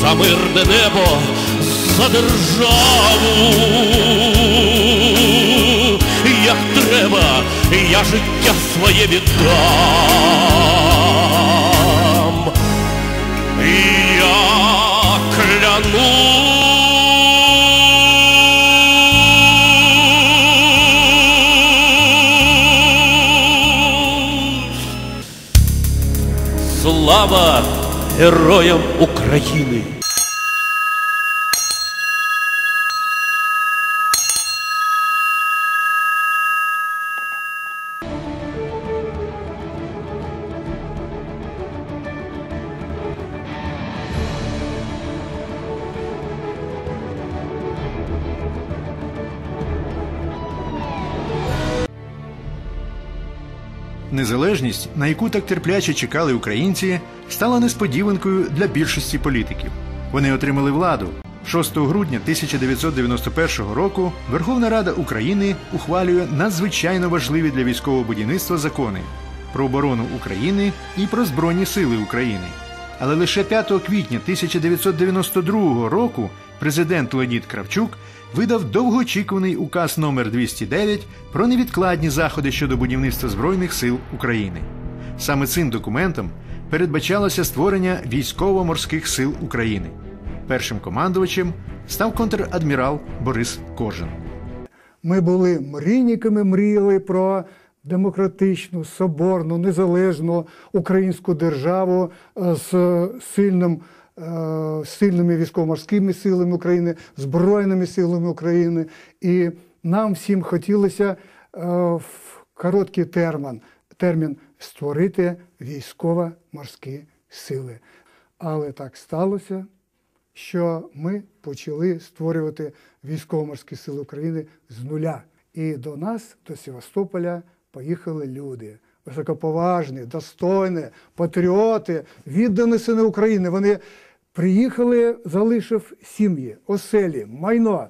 за мирне небо, за державу. Як треба, я життя своє віддам. Я клянусь. Слава героям України! країни. Незалежність, на яку так терпляче чекали українці, стала несподіванкою для більшості політиків. Вони отримали владу. 6 грудня 1991 року Верховна Рада України ухвалює надзвичайно важливі для військового будівництва закони про оборону України і про Збройні Сили України. Але лише 5 квітня 1992 року президент Леонід Кравчук видав довгоочікуваний указ номер 209 про невідкладні заходи щодо будівництва Збройних сил України. Саме цим документом передбачалося створення військово-морських сил України. Першим командувачем став контрадмірал Борис Кожин. Ми були мрійниками, мріяли про демократичну, соборну, незалежну українську державу е, з сильним, сильними військово-морськими силами України, Збройними силами України. І нам всім хотілося е, в короткий термін, термін створити військово-морські сили. Але так сталося що ми почали створювати військово-морські сили України з нуля. І до нас, до Севастополя, поїхали люди. Високоповажні, достойні, патріоти, віддані сини України. Вони приїхали, залишив сім'ї, оселі, майно.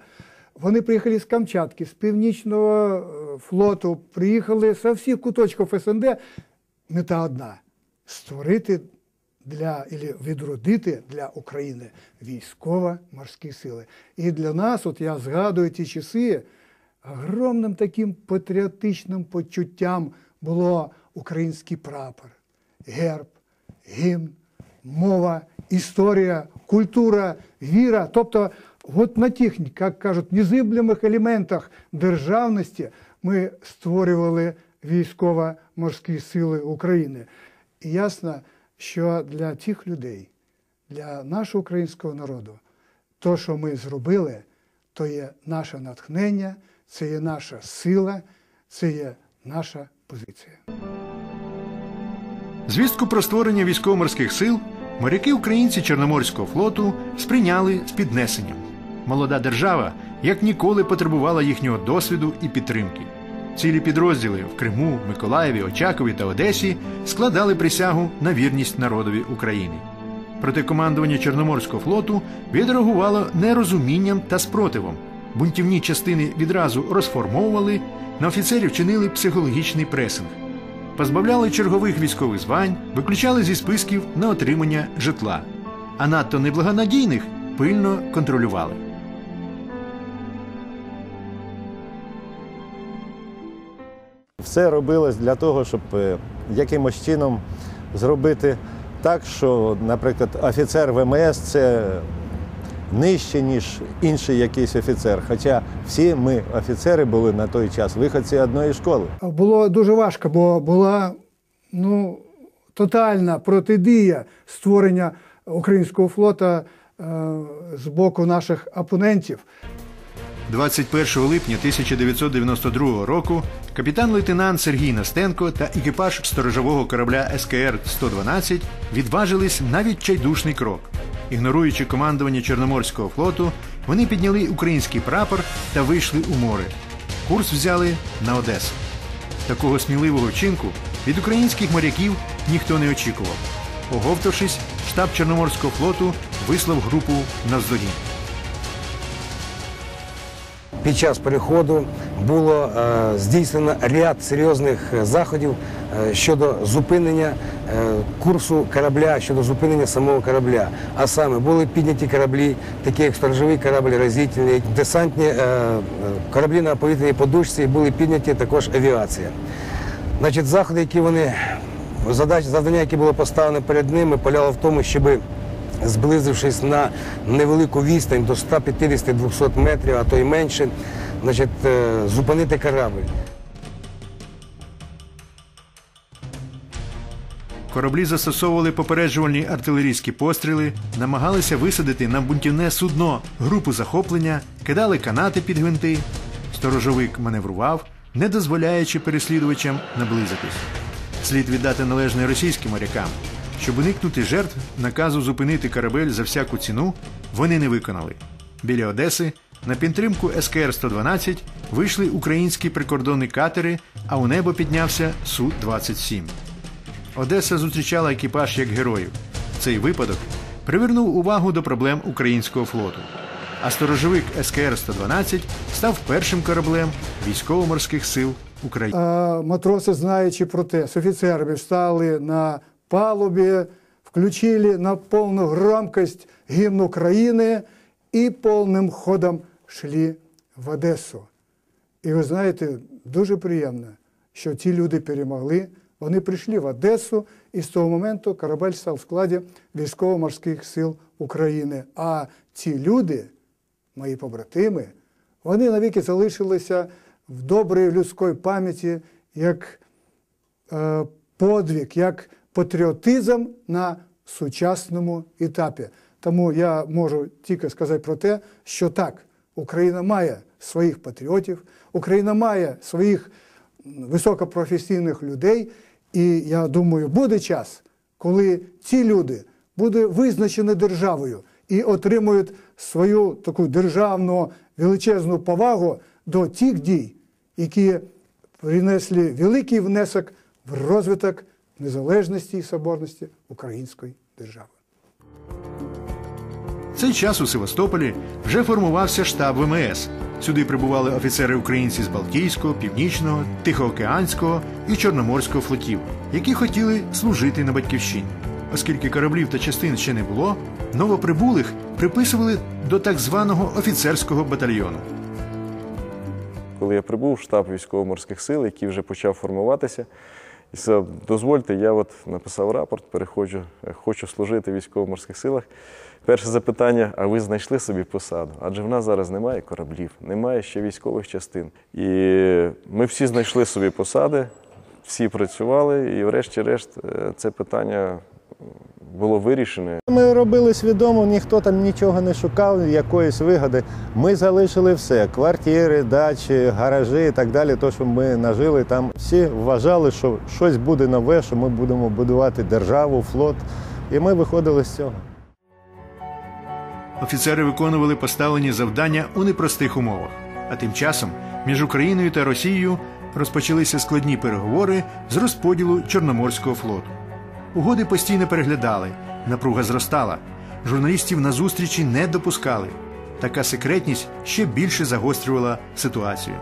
Вони приїхали з Камчатки, з Північного е, флоту, приїхали з всіх куточків СНД. Мета одна створити для или відродити для України військово-морські сили. І для нас, от я згадую ті часи, огромним таким патріотичним почуттям було український прапор, герб, гімн, мова, історія, культура, віра. Тобто, от на тих, як кажуть, незиблемих елементах державності ми створювали військово-морські сили України. І ясно, що для тих людей, для нашого українського народу, то, що ми зробили, то є наше натхнення, це є наша сила, це є наша позиція. Звістку про створення військово-морських сил моряки українці Чорноморського флоту сприйняли з піднесенням. Молода держава як ніколи потребувала їхнього досвіду і підтримки. Цілі підрозділи в Криму, Миколаєві, Очакові та Одесі складали присягу на вірність народові України. Проте командування Чорноморського флоту відреагувало нерозумінням та спротивом. Бунтівні частини відразу розформовували, на офіцерів чинили психологічний пресинг, позбавляли чергових військових звань, виключали зі списків на отримання житла, а надто неблагонадійних пильно контролювали. Все робилось для того, щоб е, якимось чином зробити так, що, наприклад, офіцер ВМС це нижче, ніж інший якийсь офіцер. Хоча всі ми, офіцери, були на той час виходці одної школи. Було дуже важко, бо була ну, тотальна протидія створення українського флота е, з боку наших опонентів. 21 липня 1992 року капітан-лейтенант Сергій Настенко та екіпаж сторожового корабля СКР-112 відважились на відчайдушний крок. Ігноруючи командування Чорноморського флоту, вони підняли український прапор та вийшли у море. Курс взяли на Одесу. Такого сміливого вчинку від українських моряків ніхто не очікував. Оговтавшись, штаб Чорноморського флоту вислав групу навздогін. Під час переходу було е, здійснено ряд серйозних заходів е, щодо зупинення е, курсу корабля, щодо зупинення самого корабля. А саме були підняті кораблі, такі як сторожовий корабль, розвідувальний, десантні е, е, кораблі на повітряній подушці, були підняті також авіація. Значить, заходи, які вони завдання, яке було поставлено перед ними, полягало в тому, щоб зблизившись на невелику відстань до 150-200 метрів, а то й менше, значить, е, зупинити корабль. Кораблі застосовували попереджувальні артилерійські постріли, намагалися висадити на бунтівне судно групу захоплення, кидали канати під гвинти. Сторожовик маневрував, не дозволяючи переслідувачам наблизитись. Слід віддати належне російським морякам. Щоб уникнути жертв, наказу зупинити корабель за всяку ціну вони не виконали. Біля Одеси на підтримку СКР-112 вийшли українські прикордонні катери, а у небо піднявся Су-27. Одеса зустрічала екіпаж як героїв. Цей випадок привернув увагу до проблем українського флоту. А сторожовик СКР-112 став першим кораблем військово-морських сил України. А матроси, знаючи про те, з офіцерами встали на палубі, включили на повну громкость гімн України і повним ходом йшли в Одесу. І ви знаєте, дуже приємно, що ті люди перемогли. Вони прийшли в Одесу, і з того моменту корабель став в складі військово-морських сил України. А ці люди, мої побратими, вони навіки залишилися в добрій людської пам'яті як е, подвиг, як патріотизм на сучасному етапі. Тому я можу тільки сказати про те, що так, Україна має своїх патріотів, Україна має своїх високопрофесійних людей, і я думаю, буде час, коли ці люди будуть визначені державою і отримують свою таку державну величезну повагу до тих дій, які принесли великий внесок в розвиток незалежності і соборності української держави. В цей час у Севастополі вже формувався штаб ВМС. Сюди прибували офіцери українці з Балтійського, Північного, Тихоокеанського і Чорноморського флотів, які хотіли служити на батьківщині. Оскільки кораблів та частин ще не було, новоприбулих приписували до так званого офіцерського батальйону. коли я прибув штаб військово-морських сил, який вже почав формуватися, і сказав, дозвольте, я от написав рапорт, переходжу, е, хочу служити в військово-морських силах. Перше запитання: а ви знайшли собі посаду? Адже в нас зараз немає кораблів, немає ще військових частин. І ми всі знайшли собі посади, всі працювали, і врешті-решт е, це питання було вирішене. Ми робили свідомо, ніхто там нічого не шукав, якоїсь вигоди. Ми залишили все: квартири, дачі, гаражі і так далі. То, що ми нажили там. Всі вважали, що щось буде нове, що ми будемо будувати державу, флот. І ми виходили з цього. Офіцери виконували поставлені завдання у непростих умовах. А тим часом між Україною та Росією розпочалися складні переговори з розподілу Чорноморського флоту. Угоди постійно переглядали, напруга зростала. Журналістів на зустрічі не допускали. Така секретність ще більше загострювала ситуацію.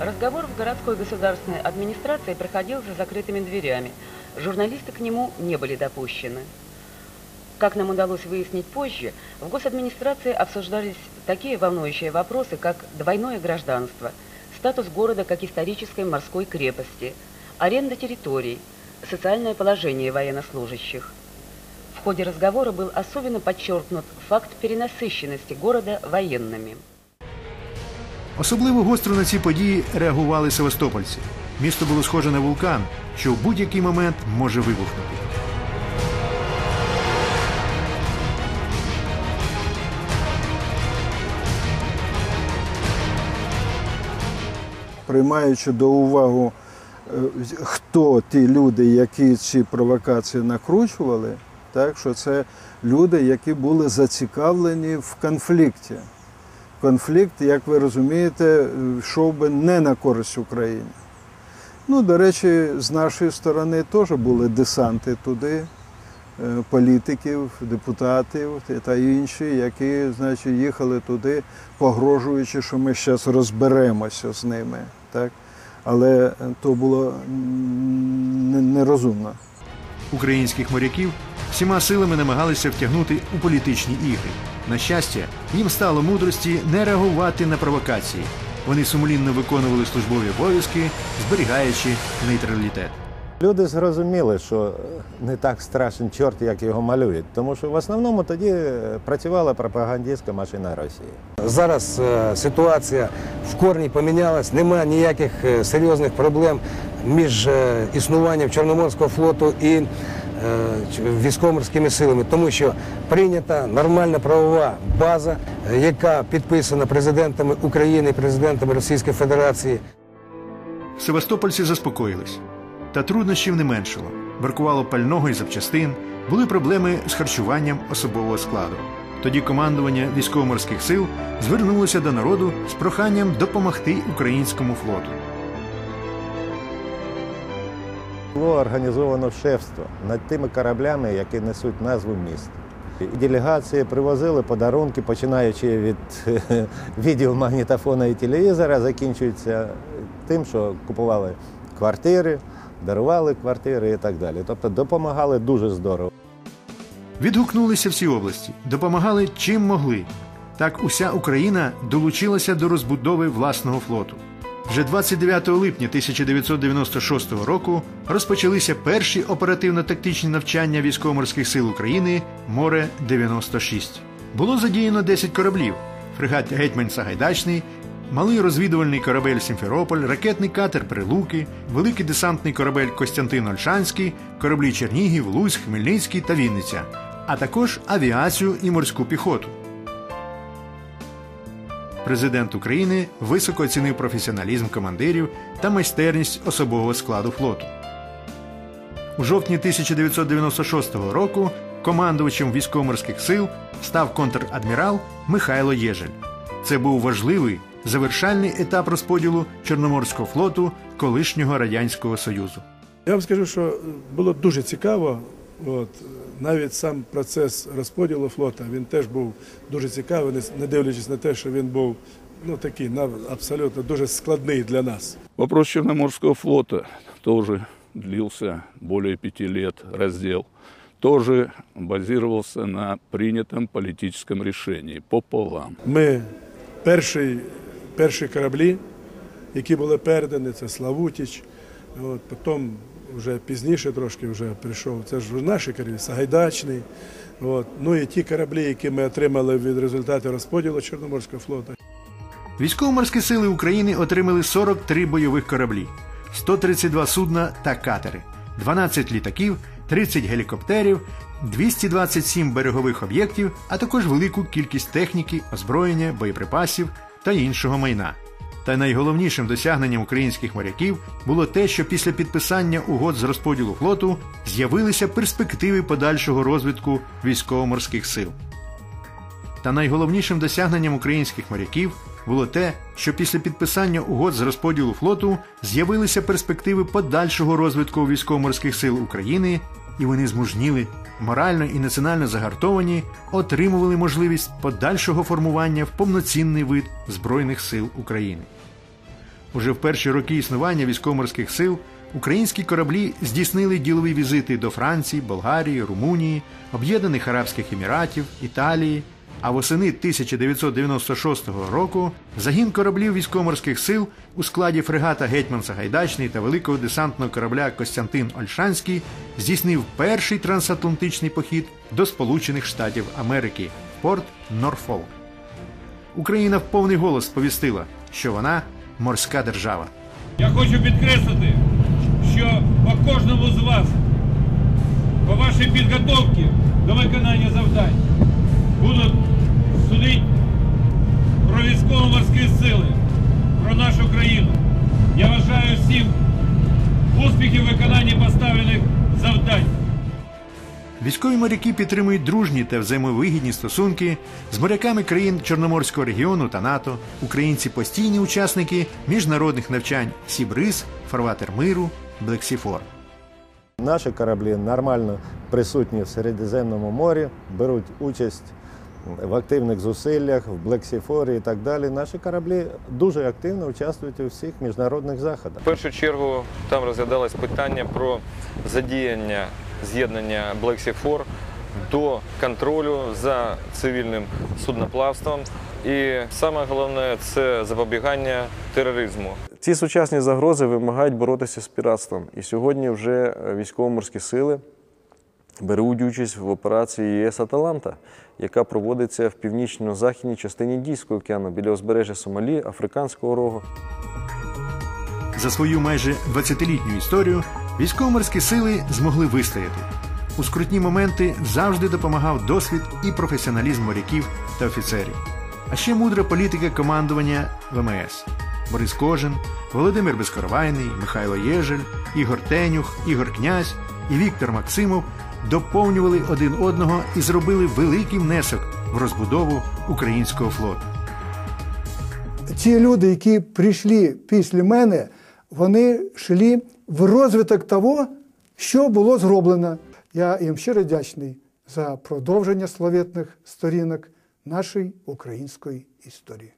Разговор в городской государственной администрации проходил за закрытыми дверями. Журналисты к нему не были допущены. Как нам удалось выяснить позже, в госадминистрации обсуждались такие волнующие вопросы, как двойное гражданство, статус города как исторической морской крепости, аренда территорий, социальное положение военнослужащих. В ходе разговора был особенно подчеркнут факт перенасыщенности города военными. Особливо гостро на ці події реагували севастопольці. Місто було схоже на вулкан, що в будь-який момент може вибухнути. приймаючи до уваги, е, хто ті люди, які ці провокації накручували, так що це люди, які були зацікавлені в конфлікті. Конфлікт, як ви розумієте, йшов би не на користь Україні. Ну, до речі, з нашої сторони теж були десанти туди, е, політиків, депутатів та інші, які значить, їхали туди, погрожуючи, що ми зараз розберемося з ними. Так? Але то було нерозумно. Українських моряків всіма силами намагалися втягнути у політичні ігри. На щастя, їм стало мудрості не реагувати на провокації. Вони сумлінно виконували службові обов'язки, зберігаючи нейтралітет. Люди зрозуміли, що не так страшен чорт, як його малюють, тому що в основному тоді працювала пропагандистська машина Росії. Зараз е, ситуація в корні помінялась, немає ніяких е, серйозних проблем між е, існуванням Чорноморського флоту і е, військово-морськими силами, тому що прийнята нормальна правова база, е, яка підписана президентами України і президентами Російської Федерації. Севастопольці заспокоїлись. Та труднощів не меншало. Бракувало пального і запчастин, були проблеми з харчуванням особового складу. Тоді командування військово-морських сил звернулося до народу з проханням допомогти українському флоту. Було організовано шефство над тими кораблями, які несуть назву міст. Делегації привозили подарунки, починаючи від відеомагнітофона і телевізора, закінчується тим, що купували квартири, дарували квартири і так далі. Тобто допомагали дуже здорово. Відгукнулися всі області, допомагали чим могли. Так уся Україна долучилася до розбудови власного флоту. Вже 29 липня 1996 року розпочалися перші оперативно-тактичні навчання військово-морських сил України Море 96. Було задіяно 10 кораблів: фрегат Гетьман Сагайдачний, малий розвідувальний корабель Сімферополь, ракетний катер Прилуки, великий десантний корабель Костянтин Ольшанський, кораблі Чернігів, Луцьк, Хмельницький та Вінниця, а також авіацію і морську піхоту. Президент України високо оцінив професіоналізм командирів та майстерність особового складу флоту. У жовтні 1996 року командувачем військово-морських сил став контр-адмірал Михайло Єжель. Це був важливий завершальний етап розподілу Чорноморського флоту колишнього Радянського Союзу. Я вам скажу, що було дуже цікаво. От, навіть сам процес розподілу флота він теж був дуже цікавий, не- дивлячись на те, що він був ну, такий на- абсолютно дуже складний для нас. Вопрос Черноморского флота тоже длился более пяти лет, раздел. Тоже базировался на принятом политическом решении пополам. Ми перші, перші кораблі, які були передані, це Славутіч. От, потім вже пізніше трошки вже прийшов. Це ж наші кораблі, Сагайдачний. От. Ну і ті кораблі, які ми отримали від результату розподілу Чорноморського флоту. Військово-морські сили України отримали 43 бойових кораблі, 132 судна та катери, 12 літаків, 30 гелікоптерів, 227 берегових об'єктів, а також велику кількість техніки, озброєння, боєприпасів та іншого майна. Та найголовнішим досягненням українських моряків було те, що після підписання угод з розподілу флоту з'явилися перспективи подальшого розвитку військово-морських сил. Та найголовнішим досягненням українських моряків було те, що після підписання угод з розподілу флоту з'явилися перспективи подальшого розвитку військово-морських сил України, і вони змужніли, морально і національно загартовані, отримували можливість подальшого формування в повноцінний вид Збройних сил України. Уже в перші роки існування військово-морських сил українські кораблі здійснили ділові візити до Франції, Болгарії, Румунії, Об'єднаних Арабських Еміратів, Італії. А восени 1996 року загін кораблів військово-морських сил у складі фрегата Гетьман Сагайдачний та великого десантного корабля Костянтин Ольшанський здійснив перший трансатлантичний похід до Сполучених Штатів Америки в порт Норфолк. Україна в повний голос сповістила, що вона морська держава. Я хочу підкреслити, що по кожному з вас, по вашій підготовці до виконання завдань, будуть судити про військово-морські сили, про нашу країну. Я бажаю всім успіхів в виконанні поставлених завдань. Військові моряки підтримують дружні та взаємовигідні стосунки з моряками країн Чорноморського регіону та НАТО. Українці постійні учасники міжнародних навчань Сібриз, Фарватер Миру, Блексіфор. Наші кораблі нормально присутні в Середземному морі, беруть участь в активних зусиллях, в Блексіфорі і так далі. Наші кораблі дуже активно участвують у всіх міжнародних заходах. В першу чергу там розглядалось питання про задіяння з'єднання 4 до контролю за цивільним судноплавством. І саме головне це запобігання тероризму. Ці сучасні загрози вимагають боротися з піратством. І сьогодні вже військово-морські сили беруть участь в операції ЄС Аталанта, яка проводиться в північно-західній частині Індійського океану біля узбережжя Сомалі, Африканського рогу. За свою майже 20-літню історію військово-морські сили змогли вистояти. У скрутні моменти завжди допомагав досвід і професіоналізм моряків та офіцерів. А ще мудра політика командування ВМС. Борис Кожин, Володимир Безкоровайний, Михайло Єжель, Ігор Тенюх, Ігор Князь і Віктор Максимов доповнювали один одного і зробили великий внесок в розбудову українського флоту. Ті люди, які прийшли після мене, вони йшли в розвиток того, що було зроблено. Я їм щиро вдячний за продовження славетних сторінок нашої української історії.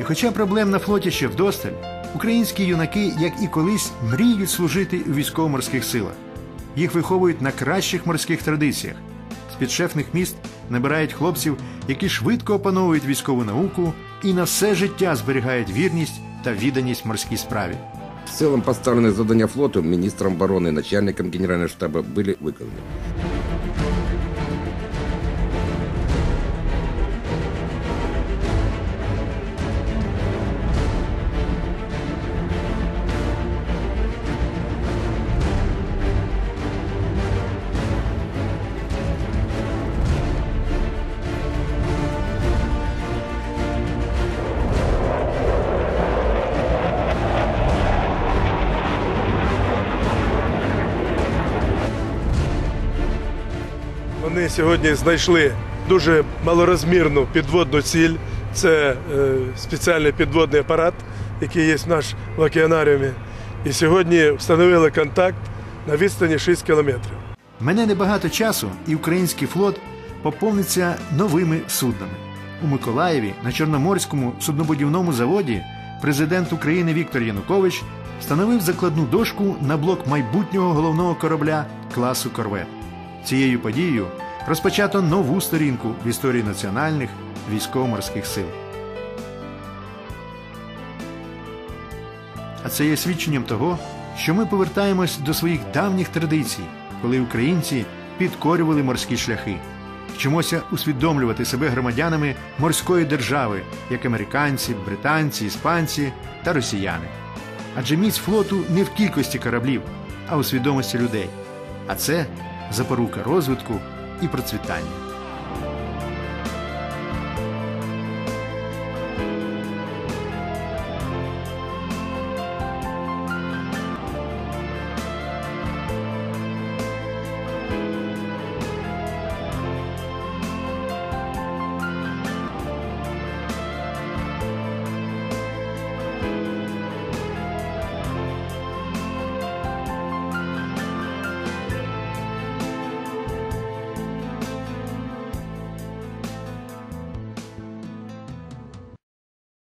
І хоча проблем на флоті ще вдосталь, українські юнаки, як і колись, мріють служити у військово-морських силах. Їх виховують на кращих морських традиціях. З підшефних міст набирають хлопців, які швидко опановують військову науку і на все життя зберігають вірність та відданість морській справі. В целом поставленные задания флоту министром обороны и начальником генерального штаба были выполнены. Вони сьогодні знайшли дуже малорозмірну підводну ціль. Це е, спеціальний підводний апарат, який є в наш в океанаріумі. І сьогодні встановили контакт на відстані 6 кілометрів. Мене небагато часу, і український флот поповниться новими суднами. У Миколаєві на Чорноморському суднобудівному заводі президент України Віктор Янукович встановив закладну дошку на блок майбутнього головного корабля класу Корвет. Цією подією розпочато нову сторінку в історії національних військово-морських сил. А це є свідченням того, що ми повертаємось до своїх давніх традицій, коли українці підкорювали морські шляхи. Вчимося усвідомлювати себе громадянами морської держави, як американці, британці, іспанці та росіяни. Адже міць флоту не в кількості кораблів, а у свідомості людей. А це запорука розвитку і процвітання.